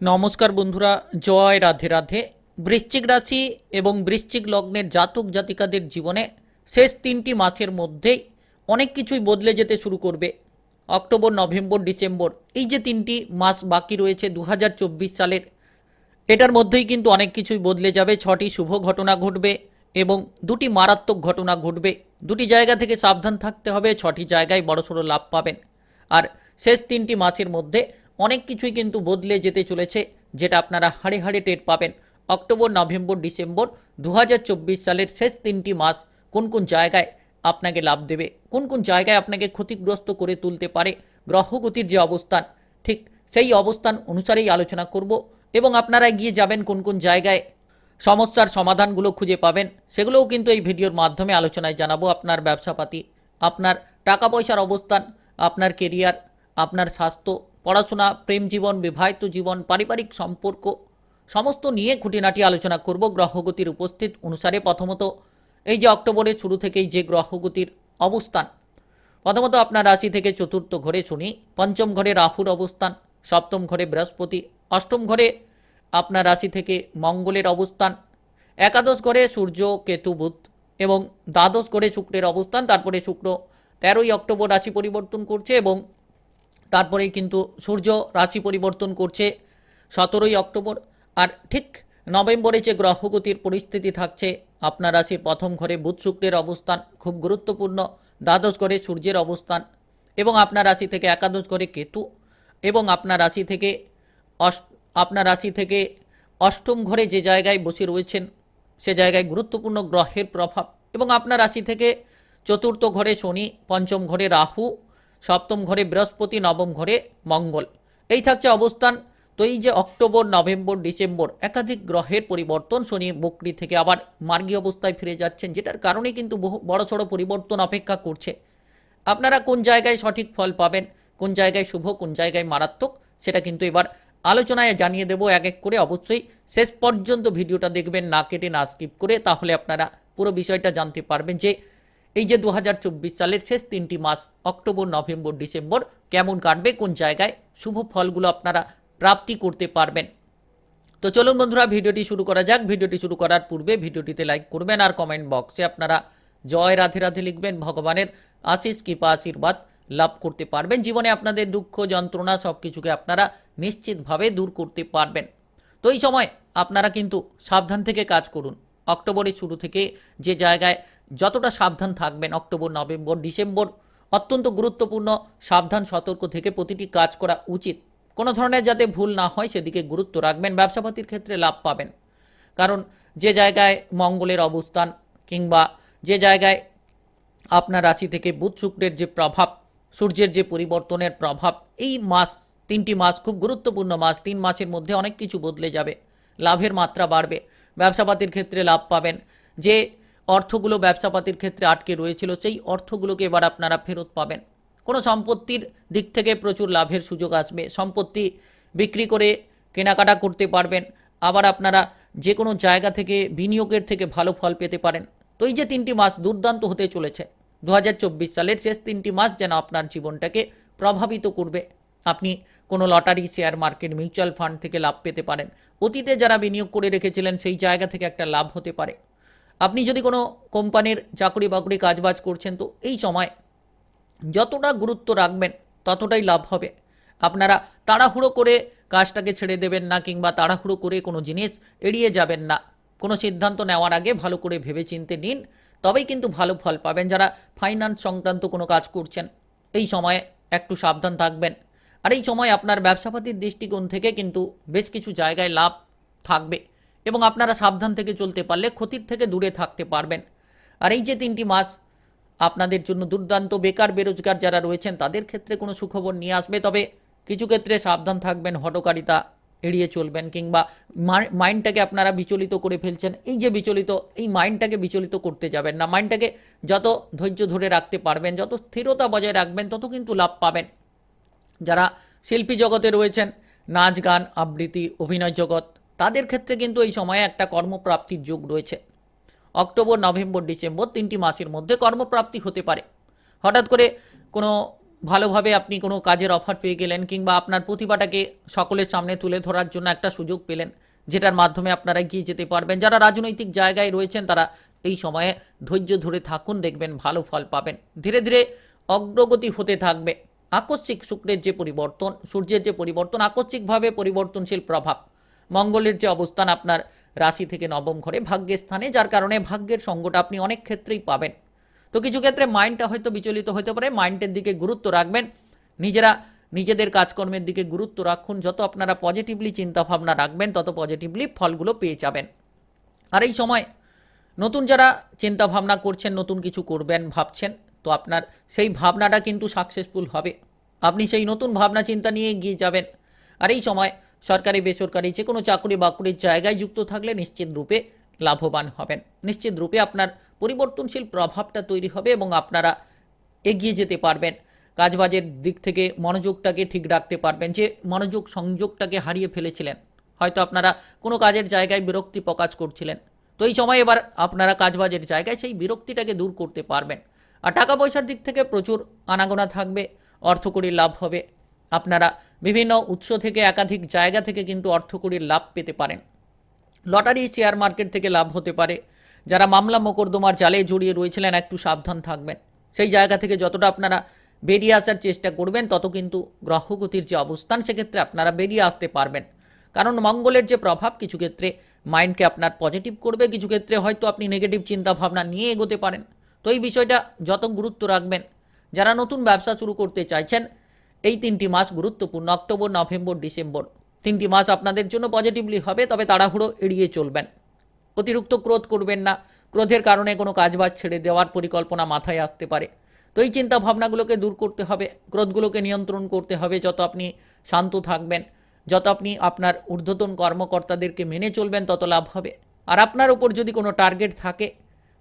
নমস্কার বন্ধুরা, জয় রাধে রাধে। বৃশ্চিক রাশি এবং বৃশ্চিক লগ্নের জাতক জাতিকাদের জীবনে শেষ তিনটি মাসের মধ্যেই অনেক কিছুই বদলে যেতে শুরু করবে। অক্টোবর, নভেম্বর, ডিসেম্বর, এই যে তিনটি মাস বাকি রয়েছে দু হাজার চব্বিশ সালের, এটার মধ্যেই কিন্তু অনেক কিছুই বদলে যাবে। ছটি শুভ ঘটনা ঘটবে এবং দুটি মারাত্মক ঘটনা ঘটবে। দুটি জায়গা থেকে সাবধান থাকতে হবে, ছটি জায়গায় বড়সড় লাভ পাবেন। আর শেষ তিনটি মাসের মধ্যে অনেক কিছুই কিন্তু বদলে যেতে চলেছে, যেটা আপনারা হাড়ে হাড়ে টের পাবেন। অক্টোবর, নভেম্বর, ডিসেম্বর দু হাজার চব্বিশ সালের শেষ তিনটি মাস কোন কোন জায়গায় আপনাকে লাভ দেবে, কোন কোন জায়গায় আপনাকে ক্ষতিগ্রস্ত করে তুলতে পারে, গ্রহগতির যে অবস্থান, ঠিক সেই অবস্থান অনুসারেই আলোচনা করব এবং আপনারা গিয়ে যাবেন কোন কোন জায়গায় সমস্যার সমাধানগুলো খুঁজে পাবেন, সেগুলোও কিন্তু এই ভিডিওর মাধ্যমে আলোচনায় জানাব আপনার ব্যবসাপাতি, আপনার টাকা পয়সার অবস্থান, আপনার কেরিয়ার আপনার স্বাস্থ্য, পড়াশোনা, প্রেম জীবন, বিবাহিত জীবন, পারিবারিক সম্পর্ক, সমস্ত নিয়ে খুঁটিনাটি আলোচনা করব গ্রহগতির উপস্থিত অনুসারে প্রথমত এই যে অক্টোবরের শুরু থেকেই যে গ্রহগতির অবস্থান। প্রথমত আপনার রাশি থেকে চতুর্থ ঘরে শুনি, পঞ্চম ঘরে রাহুর অবস্থান, সপ্তম ঘরে বৃহস্পতি, অষ্টম ঘরে আপনার রাশি থেকে মঙ্গলের অবস্থান, একাদশ ঘরে সূর্য, কেতু, বুধ এবং দ্বাদশ ঘরে শুক্রের অবস্থান, তারপরে শুক্র তেরোই অক্টোবর রাশি পরিবর্তন করছে এবং তারপরেই কিন্তু সূর্য রাশি পরিবর্তন করছে সতেরোই অক্টোবর। আর ঠিক নভেম্বরে যে গ্রহগতির পরিস্থিতি থাকছে, আপনার রাশির প্রথম ঘরে বুধ শুক্রের অবস্থান খুব গুরুত্বপূর্ণ, দ্বাদশ ঘরে সূর্যের অবস্থান এবং আপনার রাশি থেকে একাদশ ঘরে কেতু এবং আপনার রাশি থেকে অষ্ট, আপনার রাশি থেকে অষ্টম ঘরে যে জায়গায় বসে রয়েছেন, সে জায়গায় গুরুত্বপূর্ণ গ্রহের প্রভাব এবং আপনার রাশি থেকে চতুর্থ ঘরে শনি, পঞ্চম ঘরে রাহু সপ্তম ঘরে বৃহস্পতি, নবম ঘরে মঙ্গল। এই থাকছে অবস্থান তো এই যে অক্টোবর, নভেম্বর, ডিসেম্বর। একাধিক গ্রহের পরিবর্তন শনি বকরি থেকে আবার মার্গী অবস্থায় ফিরে যাচ্ছেন, যেটার কারণে কিন্তু বহু বড়সড় পরিবর্তন অপেক্ষা করছে। আপনারা কোন জায়গায় সঠিক ফল পাবেন, কোন জায়গায় শুভ, কোন জায়গায় মারাত্মক, সেটা কিন্তু এবার আলোচনায় জানিয়ে দেব এক এক করে। অবশ্যই শেষ পর্যন্ত ভিডিওটা দেখবেন, না কেটে, না স্কিপ করে। তাহলে আপনারা পুরো বিষয়টা জানতে পারবেন যে এই যে দু হাজার চব্বিশ সালের শেষ তিনটি মাস, অক্টোবর, নভেম্বর, ডিসেম্বর, কেমন কাটবে, কোন জায়গায় শুভ ফলগুলো আপনারা প্রাপ্তি করতে পারবেন। তো চলুন বন্ধুরা, ভিডিওটি শুরু করা যাক। ভিডিওটি শুরু করার পূর্বে ভিডিওটিতে লাইক করবেন আর কমেন্ট বক্সে আপনারা জয় রাধে রাধে লিখবেন। ভগবানের আশিস কৃপা, আশীর্বাদ লাভ করতে পারবেন। জীবনে আপনাদের দুঃখ, যন্ত্রণা সব কিছুকে আপনারা নিশ্চিতভাবে দূর করতে পারবেন। তো এই সময় আপনারা কিন্তু সাবধান থেকে কাজ করুন। অক্টোবরের শুরু থেকে যে জায়গায় যতটা সাবধান থাকবেন অক্টোবর, নভেম্বর, ডিসেম্বর, অত্যন্ত গুরুত্বপূর্ণ সাবধান, সতর্ক থেকে প্রতিটি কাজ করা উচিত। কোনো ধরনের যাতে ভুল না হয়, সেদিকে গুরুত্ব রাখবেন, ব্যবসাপাতির ক্ষেত্রে লাভ পাবেন। কারণ যে জায়গায় মঙ্গলের অবস্থান কিংবা যে জায়গায় আপনার রাশি থেকে বুধ শুক্রের যে প্রভাব, সূর্যের যে পরিবর্তনের প্রভাব, এই মাস, তিনটি মাস খুব গুরুত্বপূর্ণ মাস, তিন মাসের মধ্যে অনেক কিছু বদলে যাবে। লাভের মাত্রা বাড়বে, ব্যবসাপাতির ক্ষেত্রে লাভ পাবেন। যে অর্থগুলো ব্যবসাপাতির ক্ষেত্রে আটকে রয়েছিল, সেই অর্থগুলোকে এবার আপনারা ফেরত পাবেন। কোনো সম্পত্তির দিক থেকে প্রচুর লাভের সুযোগ আসবে। সম্পত্তি বিক্রি করে কেনাকাটা করতে পারবেন, আবার আপনারা যে কোনো জায়গা থেকে, বিনিয়োগের থেকে ভালো ফল পেতে পারেন। তো এই যে তিনটি মাস দুর্দান্ত হতে চলেছে দু হাজার চব্বিশ সালের শেষ তিনটি মাস যেন আপনার জীবনটাকে প্রভাবিত করবে। আপনি কোনো lottery, share market, mutual fund থেকে লাভ পেতে পারেন। অতীতে যারা বিনিয়োগ করে রেখেছিলেন, সেই জায়গা থেকে একটা লাভ হতে পারে। আপনি যদি কোনো কোম্পানির চাকরি বাকরি কাজবাজ করছেন, তো এই সময় যতটা গুরুত্ব রাখবেন, ততটাই লাভ হবে। আপনারা তাড়াহুড়ো করে কাজটাকে ছেড়ে দেবেন না, কিংবা তাড়াহুড়ো করে কোনো জিনিস এড়িয়ে যাবেন না। কোনো সিদ্ধান্ত নেওয়ার আগে ভালো করে ভেবেচিন্তে নিন, তবেই কিন্তু ভালো ফল পাবেন। যারা ফাইন্যান্স সংক্রান্ত কোনো কাজ করছেন, এই সময়ে একটু সাবধান থাকবেন। আর এই সময় আপনার ব্যবসাপাতির দৃষ্টিকোণ থেকে কিন্তু বেশ কিছু জায়গায় লাভ থাকবে। এবং আপনারা সাবধান থেকে চলতে পারলে ক্ষতির থেকে দূরে থাকতে পারবেন। আর এই যে তিনটি মাস আপনাদের জন্য দুর্দান্ত বেকার বেরোজগার যারা রয়েছেন, তাদের ক্ষেত্রে কোনো সুখবর নিয়ে আসবে? তবে কিছু ক্ষেত্রে সাবধান থাকবেন, হটকারিতা এড়িয়ে চলবেন কিংবা মাইন্ডটাকে আপনারা বিচলিত করে ফেলছেন। এই যে বিচলিত, এই মাইন্ডটাকে বিচলিত করতে যাবেন না। মাইন্ডটাকে যত ধৈর্য ধরে রাখতে পারবেন, যত স্থিরতা বজায় রাখবেন, তত কিন্তু লাভ পাবেন। যারা শিল্পী জগতে রয়েছেন, নাচ, গান, আবৃত্তি, অভিনয় জগৎ তাদের ক্ষেত্রে কিন্তু এই সময়ে একটা কর্মপ্রাপ্তির যোগ রয়েছে। অক্টোবর, নভেম্বর, ডিসেম্বর তিনটি মাসের মধ্যে কর্মপ্রাপ্তি হতে পারে। হঠাৎ করে কোনো ভালোভাবে আপনি কোনো কাজের অফার পেয়ে গেলেন কিংবা আপনার প্রতিভাটাকে সকলের সামনে তুলে ধরার জন্য একটা সুযোগ পেলেন, যেটার মাধ্যমে আপনারা এগিয়ে যেতে পারবেন। যারা রাজনৈতিক জায়গায় রয়েছেন, তারা এই সময়ে ধৈর্য ধরে থাকুন, দেখবেন ভালো ফল পাবেন। ধীরে ধীরে অগ্রগতি হতে থাকবে। আকস্মিক শুক্রের যে পরিবর্তন, সূর্যের যে পরিবর্তন, আকস্মিকভাবে পরিবর্তনশীল প্রভাব মঙ্গলের যে অবস্থান আপনার রাশি থেকে নবম ঘরে ভাগ্যের স্থানে, যার কারণে ভাগ্যের সঙ্গটা আপনি অনেক ক্ষেত্রেই পাবেন। তো কিছু ক্ষেত্রে মাইন্ডটা হয়তো বিচলিত হতে পারে মাইন্ডের দিকে গুরুত্ব রাখবেন। নিজেরা নিজেদের কাজকর্মের দিকে গুরুত্ব রাখুন, যত আপনারা পজিটিভলি চিন্তাভাবনা রাখবেন, তত পজিটিভলি ফলগুলো পেয়ে যাবেন। আর এই সময় নতুন যারা চিন্তা ভাবনা করছেন, নতুন কিছু করবেন, ভাবছেন, তো আপনার সেই ভাবনাটা কিন্তু সাকসেসফুল হবে। আপনি সেই নতুন ভাবনা চিন্তা নিয়ে এগিয়ে যাবেন। আর এই সময় সরকারি, বেসরকারি যে কোনো চাকরি বাকরির জায়গায় যুক্ত থাকলে নিশ্চিত রূপে লাভবান হবেন। নিশ্চিত রূপে আপনার পরিবর্তনশীল প্রভাবটা তৈরি হবে এবং আপনারা এগিয়ে যেতে পারবেন। কাজবাজের দিক থেকে মনোযোগটাকে ঠিক রাখতে পারবেন যে মনোযোগ সংযোগটাকে হারিয়ে ফেলেছিলেন। হয়তো আপনারা কোনো কাজের জায়গায় বিরক্তি প্রকাশ করছিলেন। তো এই সময় এবার আপনারা কাজবাজের জায়গায় সেই বিরক্তিটাকে দূর করতে পারবেন। আর টাকা পয়সার দিক থেকে প্রচুর আনাগোনা থাকবে অর্থকরী লাভ হবে। আপনারা বিভিন্ন উৎস থেকে একাধিক জায়গা থেকে কিন্তু অর্থকরীর লাভ পেতে পারেন। লটারি, শেয়ার মার্কেট থেকে লাভ হতে পারে। যারা মামলা মোকদ্দমার জালে জড়িয়ে রয়েছিলেন, একটু সাবধান থাকবেন। সেই জায়গা থেকে যতটা আপনারা বেরিয়ে আসার চেষ্টা করবেন, তত কিন্তু গ্রহগতির যে অবস্থান, সেক্ষেত্রে আপনারা বেরিয়ে আসতে পারবেন। কারণ মঙ্গলের যে প্রভাব, কিছু ক্ষেত্রে মাইন্ডকে আপনার পজিটিভ করবে, কিছু ক্ষেত্রে হয়তো আপনি নেগেটিভ চিন্তা ভাবনা নিয়ে এগোতে পারেন। তো এই বিষয়টা যত গুরুত্ব রাখবেন। যারা নতুন ব্যবসা শুরু করতে চাইছেন এই তিনটি মাস গুরুত্বপূর্ণ, অক্টোবর, নভেম্বর, ডিসেম্বর। তিনটি মাস আপনাদের জন্য পজিটিভলি হবে, তবে তাড়াহুড়ো এড়িয়ে চলবেন। অতিরিক্ত ক্রোধ করবেন না। ক্রোধের কারণে কোনো কাজবাজ ছেড়ে দেওয়ার পরিকল্পনা মাথায় আসতে পারে। তো এই চিন্তা ভাবনাগুলোকে দূর করতে হবে। ক্রোধগুলোকে নিয়ন্ত্রণ করতে হবে যত আপনি শান্ত থাকবেন। যত আপনি আপনার ঊর্ধ্বতন কর্মকর্তাদেরকে মেনে চলবেন, তত লাভ হবে। আর আপনার ওপর যদি কোনো টার্গেট থাকে,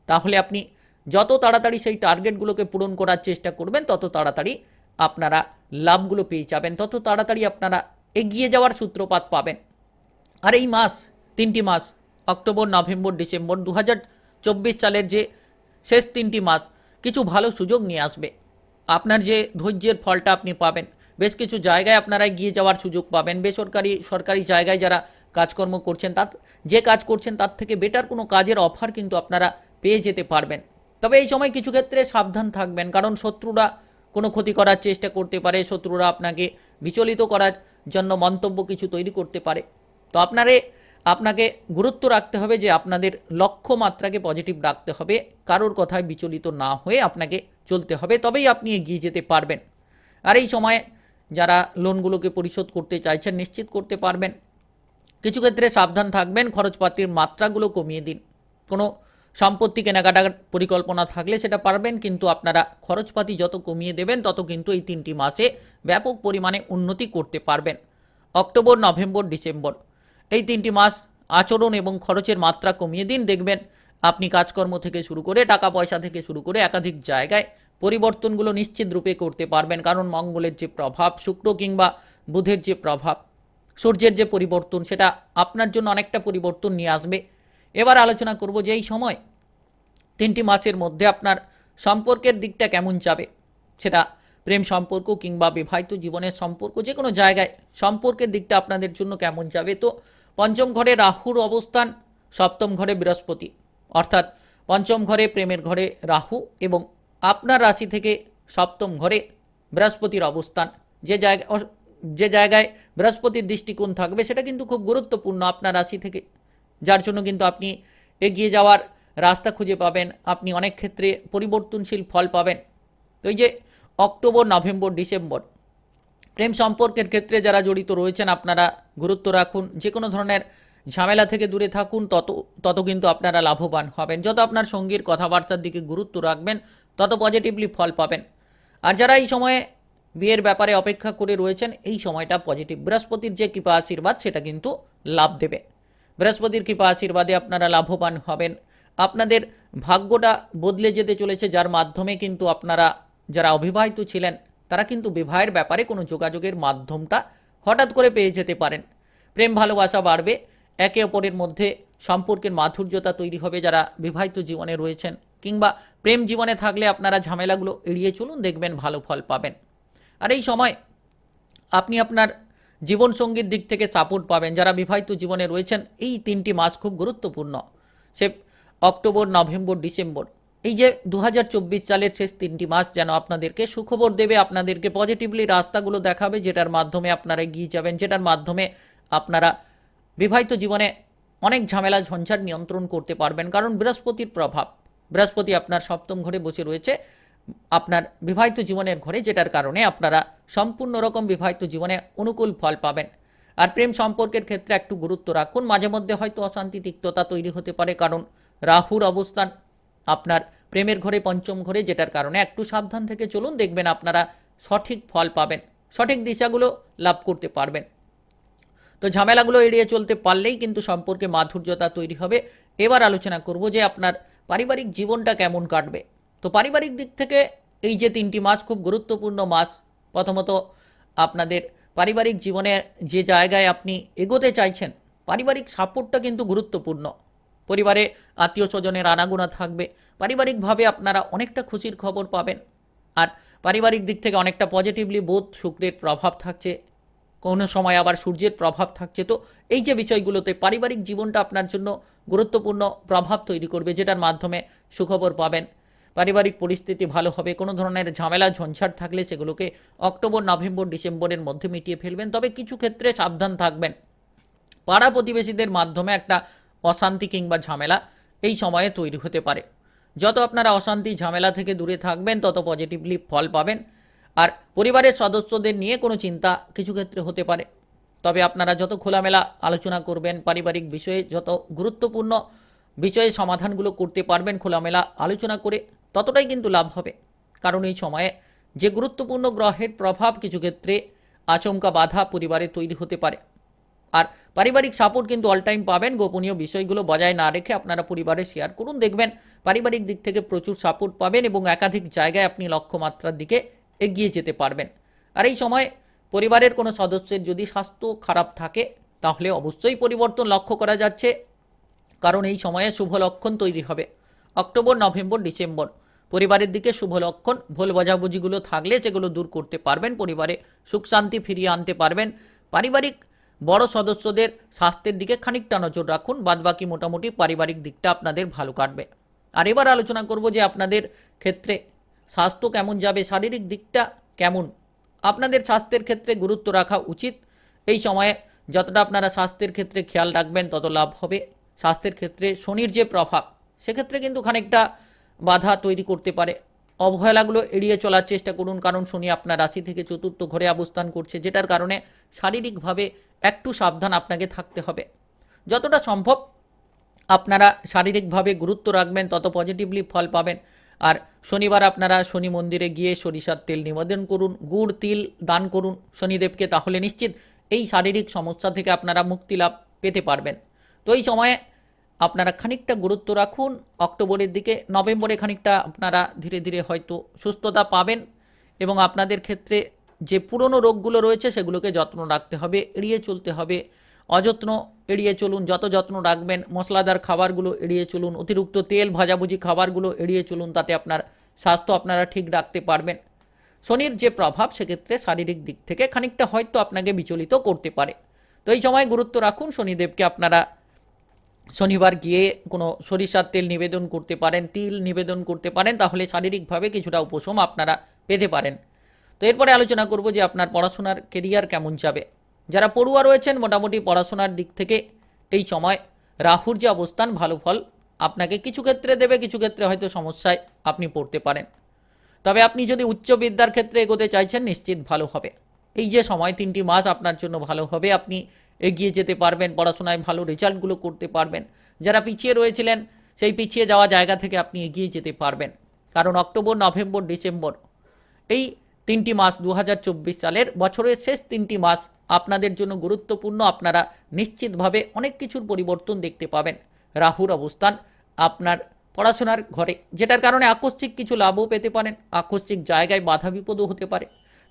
তাহলে আপনি যত তাড়াতাড়ি সেই টার্গেটগুলোকে পূরণ করার চেষ্টা করবেন, তত তাড়াতাড়ি আপনারা লাভগুলো পেয়ে যাবেন। তত তাড়াতাড়ি আপনারা এগিয়ে যাওয়ার সূত্রপাত পাবেন। আর এই মাস, তিনটি মাস, অক্টোবর, নভেম্বর, ডিসেম্বর দু হাজার চব্বিশ সালের যে শেষ তিনটি মাস, কিছু ভালো সুযোগ নিয়ে আসবে। আপনার যে ধৈর্যের ফলটা আপনি পাবেন, বেশ কিছু জায়গায় আপনারা গিয়ে যাওয়ার সুযোগ পাবেন। বেসরকারি, সরকারি জায়গায় যারা কাজকর্ম করছেন তার যে কাজ করছেন, তার থেকে বেটার কোনো কাজের অফার কিন্তু আপনারা পেয়ে যেতে পারবেন। তবে এই সময় কিছু ক্ষেত্রে সাবধান থাকবেন, কারণ শত্রুরা কোনো ক্ষতি করার চেষ্টা করতে পারে, শত্রুরা আপনাকে বিচলিত করার জন্য মন্তব্য কিছু তৈরি করতে পারে। তো আপনারে, আপনাকে গুরুত্ব রাখতে হবে যে আপনাদের লক্ষ্য মাত্রাকে পজিটিভ রাখতে হবে, কারোর কথায় বিচলিত না হয়ে আপনাকে চলতে হবে, তবেই আপনি এগিয়ে যেতে পারবেন। আর এই সময়ে যারা লোনগুলোকে পরিশোধ করতে চাইছেন, নিশ্চিত করতে পারবেন। কিছু ক্ষেত্রে সাবধান থাকবেন, খরচপাতির মাত্রাগুলো কমিয়ে দিন। কোনো সম্পত্তি কেনাকাটার পরিকল্পনা থাকলে সেটা পারবেন, কিন্তু আপনারা খরচপাতি যত কমিয়ে দেবেন, তত কিন্তু এই তিনটি মাসে ব্যাপক পরিমাণে উন্নতি করতে পারবেন। October, November, December. এই তিনটি মাস আচরণ এবং খরচের মাত্রা কমিয়ে দিন। দেখবেন আপনি কাজকর্ম থেকে শুরু করে টাকা পয়সা থেকে শুরু করে একাধিক জায়গায় পরিবর্তনগুলো নিশ্চিত রূপে করতে পারবেন। কারণ মঙ্গলের যে প্রভাব, শুক্র কিংবা বুধের যে প্রভাব, সূর্যের যে পরিবর্তন, সেটা আপনার জন্য অনেকটা পরিবর্তন নিয়ে আসবে। এবার আলোচনা করব যে এই সময় তিনটি মাসের মধ্যে আপনার সম্পর্কের দিকটা কেমন যাবে? সেটা প্রেম সম্পর্ক কিংবা বিবাহিত জীবনের সম্পর্ক যে কোনো জায়গায় সম্পর্কের দিকটা আপনাদের জন্য কেমন যাবে? তো পঞ্চম ঘরে রাহুর অবস্থান, সপ্তম ঘরে বৃহস্পতি। অর্থাৎ পঞ্চম ঘরে প্রেমের ঘরে রাহু এবং আপনার রাশি থেকে সপ্তম ঘরে বৃহস্পতির অবস্থান। যে জায়গা যে জায়গায় বৃহস্পতির দৃষ্টিকোণ থাকবে, সেটা কিন্তু খুব গুরুত্বপূর্ণ আপনার রাশি থেকে। যার জন্য কিন্তু আপনি এগিয়ে যাওয়ার রাস্তা খুঁজে পাবেন। আপনি অনেক ক্ষেত্রে পরিবর্তনশীল ফল পাবেন। তো এই যে অক্টোবর, নভেম্বর, ডিসেম্বর, প্রেম সম্পর্কের ক্ষেত্রে যারা জড়িত রয়েছেন, আপনারা গুরুত্ব রাখুন। যে কোনো ধরনের ঝামেলা থেকে দূরে থাকুন, তত তত কিন্তু আপনারা লাভবান হবেন। যত আপনার সঙ্গীর কথাবার্তার দিকে গুরুত্ব রাখবেন, তত পজিটিভলি ফল পাবেন। আর যারা এই সময়ে বিয়ের ব্যাপারে অপেক্ষা করে রয়েছেন, এই সময়টা পজিটিভ বৃহস্পতির যে কৃপা আশীর্বাদ, সেটা কিন্তু লাভ দেবে। বৃহস্পতির কৃপা আশীর্বাদে আপনারা লাভবান হবেন। আপনাদের ভাগ্যটা বদলে যেতে চলেছে, যার মাধ্যমে কিন্তু আপনারা যারা অবিবাহিত ছিলেন, তারা কিন্তু বিবাহের ব্যাপারে কোনো যোগাযোগের মাধ্যমটা হঠাৎ করে পেয়ে যেতে পারেন। প্রেম ভালোবাসা বাড়বে, একে অপরের মধ্যে সম্পর্কের মাধুর্যতা তৈরি হবে যারা বিবাহিত জীবনে রয়েছেন, কিংবা প্রেম জীবনে থাকলে আপনারা ঝামেলাগুলো এড়িয়ে চলুন, দেখবেন ভালো ফল পাবেন। আর এই সময় আপনি আপনার জীবনসঙ্গীর দিক থেকে সাপোর্ট পাবেন। যারা বিবাহিত জীবনে রয়েছেন, এই তিনটি মাস খুব গুরুত্বপূর্ণ। সে অক্টোবর, নভেম্বর, ডিসেম্বর। এই যে দু হাজার চব্বিশ সালের শেষ তিনটি মাস যেন আপনাদেরকে সুখবর দেবে, আপনাদেরকে পজিটিভলি রাস্তাগুলো দেখাবে, যেটার মাধ্যমে আপনারা এগিয়ে যাবেন, যেটার মাধ্যমে আপনারা বিবাহিত জীবনে অনেক ঝামেলা, ঝঞ্ঝাট নিয়ন্ত্রণ করতে পারবেন। কারণ বৃহস্পতির প্রভাব। বৃহস্পতি আপনার সপ্তম ঘরে বসে রয়েছে। আপনার বিবাহিত জীবনের ঘরে যেটার কারণে আপনারা সম্পূর্ণ রকম বিবাহিত জীবনে অনুকূল ফল পাবেন। আর প্রেম সম্পর্কের ক্ষেত্রে একটু গুরুত্ব রাখুন। মাঝে মধ্যে হয়তো অশান্তি, তিক্ততা তৈরি হতে পারে, কারণ রাহুর অবস্থান, আপনার প্রেমের ঘরে, পঞ্চম ঘরে যেটার কারণে একটু সাবধান থেকে চলুন, দেখবেন আপনারা সঠিক ফল পাবেন, সঠিক দিশাগুলো লাভ করতে পারবেন। তো ঝামেলাগুলো এড়িয়ে চলতে পারলেই কিন্তু সম্পর্কে মাধুর্যতা তৈরি হবে। এবার আলোচনা করব যে আপনার পারিবারিক জীবনটা কেমন কাটবে। তো পারিবারিক দিক থেকে এই যে তিনটি মাস খুব গুরুত্বপূর্ণ মাস প্রথমত আপনাদের পারিবারিক জীবনে যে জায়গায় আপনি এগোতে চাইছেন, পারিবারিক সাপোর্টটা কিন্তু গুরুত্বপূর্ণ। পরিবারে আত্মীয় স্বজনের আনাগোনা থাকবে, পারিবারিকভাবে আপনারা অনেকটা খুশির খবর পাবেন। আর পারিবারিক দিক থেকে অনেকটা পজিটিভলি বোধ শুক্রের প্রভাব থাকছে, কোনো সময় আবার সূর্যের প্রভাব থাকছে। তো এই যে বিষয়গুলোতে পারিবারিক জীবনটা আপনার জন্য গুরুত্বপূর্ণ প্রভাব তৈরি করবে, যেটার মাধ্যমে সুখবর পাবেন। পারিবারিক পরিস্থিতি ভালো হবে, কোনো ধরনের ঝামেলা, ঝঞ্ঝাট থাকলে সেগুলোকে অক্টোবর, নভেম্বর, ডিসেম্বরের মধ্যে মিটিয়ে ফেলবেন। তবে কিছু ক্ষেত্রে সাবধান থাকবেন। পাড়া প্রতিবেশীদের মাধ্যমে একটা অশান্তি কিংবা ঝামেলা এই সময়ে তৈরি হতে পারে। যত আপনারা অশান্তি, ঝামেলা থেকে দূরে থাকবেন, তত পজিটিভলি ফল পাবেন। আর পরিবারের সদস্যদের নিয়ে কোনো চিন্তা কিছু ক্ষেত্রে হতে পারে। তবে আপনারা যত খোলামেলা আলোচনা করবেন, পারিবারিক বিষয়ে যত গুরুত্বপূর্ণ বিষয়ে সমাধানগুলো করতে পারবেন, খোলামেলা আলোচনা করে ততটাই কিন্তু লাভ হবে। কারণ এই সময়ে যে গুরুত্বপূর্ণ গ্রহের প্রভাব কিছু ক্ষেত্রে আচমকা বাধা পরিবারে তৈরি হতে পারে। আর পারিবারিক সাপোর্ট কিন্তু অল টাইম পাবেন। গোপনীয় বিষয়গুলো বজায় না রেখে আপনারা পরিবারে শেয়ার করুন। দেখবেন পারিবারিক দিক থেকে প্রচুর সাপোর্ট পাবেন এবং একাধিক জায়গায় আপনি লক্ষ্যমাত্রার দিকে এগিয়ে যেতে পারবেন। আর এই সময় পরিবারের কোনো সদস্যের যদি স্বাস্থ্য খারাপ থাকে, তাহলে অবশ্যই পরিবর্তন লক্ষ্য করা যাচ্ছে। কারণ এই সময়ে শুভ লক্ষণ তৈরি হবে। October, November, December. পরিবারের দিকে শুভ লক্ষণ, ভুল বোঝাবুঝিগুলো থাকলে সেগুলো দূর করতে পারবেন, পরিবারে সুখ শান্তি ফিরিয়ে আনতে পারবেন। পারিবারিক বড় সদস্যদের স্বাস্থ্যের দিকে খানিকটা নজর রাখুন, বাদবাকি মোটামুটি পারিবারিক দিকটা আপনাদের ভালো কাটবে। আর এবার আলোচনা করব যে আপনাদের ক্ষেত্রে স্বাস্থ্য কেমন যাবে, শারীরিক দিকটা কেমন? আপনাদের স্বাস্থ্যের ক্ষেত্রে গুরুত্ব রাখা উচিত। এই সময়ে যতটা আপনারা স্বাস্থ্যের ক্ষেত্রে খেয়াল রাখবেন, তত লাভ হবে। স্বাস্থ্যের ক্ষেত্রে শনির যে প্রভাব সেক্ষেত্রে কিন্তু খানিকটা বাধা তৈরি করতে পারে। অবহেলাগুলো এড়িয়ে চলার চেষ্টা করুন, কারণ শনি আপনার রাশি থেকে চতুর্থ ঘরে অবস্থান করছে, যেটার কারণে শারীরিকভাবে একটু সাবধান আপনাকে থাকতে হবে। যতটা সম্ভব আপনারা শারীরিকভাবে গুরুত্ব রাখবেন, তত পজিটিভলি ফল পাবেন। আর শনিবার আপনারা শনি মন্দিরে গিয়ে সরিষার তেল নিবেদন করুন, গুড়, তিল দান করুন শনিদেবকে, তাহলে নিশ্চিত এই শারীরিক সমস্যা থেকে আপনারা মুক্তি লাভ পেতে পারবেন। তো এই সময়ে আপনারা খানিকটা গুরুত্ব রাখুন। অক্টোবরের দিকে নভেম্বরে খানিকটা আপনারা ধীরে ধীরে হয়তো সুস্থতা পাবেন এবং আপনাদের ক্ষেত্রে যে পুরনো রোগগুলো রয়েছে সেগুলোকে যত্ন রাখতে হবে, এড়িয়ে চলতে হবে। অযত্ন এড়িয়ে চলুন, যত যত্ন রাখবেন, মশলাদার খাবারগুলো এড়িয়ে চলুন, অতিরিক্ত তেল, ভাজাভুজি খাবারগুলো এড়িয়ে চলুন, তাতে আপনার স্বাস্থ্য আপনারা ঠিক রাখতে পারবেন। শনির যে প্রভাব, সেক্ষেত্রে শারীরিক দিক থেকে খানিকটা হয়তো আপনাকে বিচলিত করতে পারে। তো এই সময় গুরুত্ব রাখুন, শনিদেবকে আপনারা শনিবার গিয়ে কোনো সরিষার তেল নিবেদন করতে পারেন, তিল নিবেদন করতে পারেন, তাহলে শারীরিকভাবে কিছুটা উপশম আপনারা পেতে পারেন। তো এরপরে আলোচনা করব যে আপনার পড়াশোনার কেরিয়ার কেমন যাবে। যারা পড়ুয়া রয়েছেন, মোটামুটি পড়াশোনার দিক থেকে এই সময় রাহুর যে অবস্থান, ভালো ফল আপনাকে কিছু ক্ষেত্রে দেবে, কিছু ক্ষেত্রে হয়তো সমস্যায় আপনি পড়তে পারেন। তবে আপনি যদি উচ্চ বিদ্যার ক্ষেত্রে এগোতে চাইছেন, নিশ্চিত ভালো হবে। এই যে সময়, তিনটি মাস আপনার জন্য ভালো হবে। আপনি এগিয়ে যেতে পারবেন, পড়াশোনায় ভালো রেজাল্টগুলো করতে পারবেন। যারা পিছিয়ে রয়েছিলেন, সেই পিছিয়ে যাওয়া জায়গা থেকে আপনি এগিয়ে যেতে পারবেন। কারণ অক্টোবর, নভেম্বর, ডিসেম্বর, এই তিনটি মাস দু হাজার চব্বিশ সালের বছরের শেষ তিনটি মাস আপনাদের জন্য গুরুত্বপূর্ণ। আপনারা নিশ্চিতভাবে অনেক কিছুর পরিবর্তন দেখতে পাবেন। রাহুর অবস্থান, আপনার পড়াশোনার ঘরে, যেটার কারণে আকস্মিক কিছু লাভও পেতে পারেন। আকস্মিক জায়গায় বাধা বিপদও হতে পারে।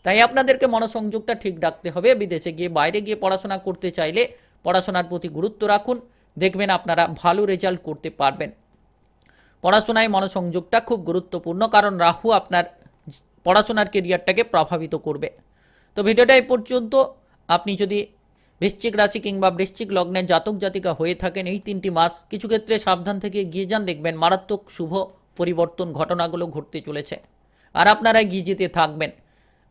তাই আপনাদেরকে মনোসংযোগটা ঠিক রাখতে হবে। বিদেশে গিয়ে, বাইরে গিয়ে পড়াশোনা করতে চাইলে পড়াশোনার প্রতি গুরুত্ব রাখুন। দেখবেন আপনারা ভালো রেজাল্ট করতে পারবেন। পড়াশোনায় মনোসংযোগটা খুব গুরুত্বপূর্ণ, কারণ রাহু আপনার পড়াশোনার কেরিয়ারটাকে প্রভাবিত করবে। তো ভিডিওটা এই পর্যন্ত। আপনি যদি বৃশ্চিক রাশি কিংবা বৃশ্চিক লগ্নের জাতক জাতিকা হয়ে থাকেন, এই তিনটি মাস কিছু ক্ষেত্রে সাবধান থেকে গিয়ে যান। দেখবেন মারাত্মক শুভ পরিবর্তন ঘটনাগুলো ঘটতে চলেছে। আর আপনারা গিয়ে যেতে থাকবেন।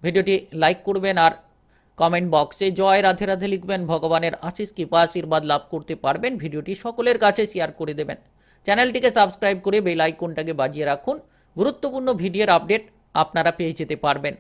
ভিডিওটি লাইক করবেন আর কমেন্ট বক্সে জয় রাধে রাধে লিখবেন। ভগবানের আশিস কৃপা আশীর্বাদ লাভ করতে পারবেন। ভিডিওটি সকলের কাছে শেয়ার করে দেবেন। চ্যানেলটিকে সাবস্ক্রাইব করে বেল আইকনটাকে বাজিয়ে রাখুন। গুরুত্বপূর্ণ ভিডিওর আপডেট আপনারা পেয়ে যেতে পারবেন।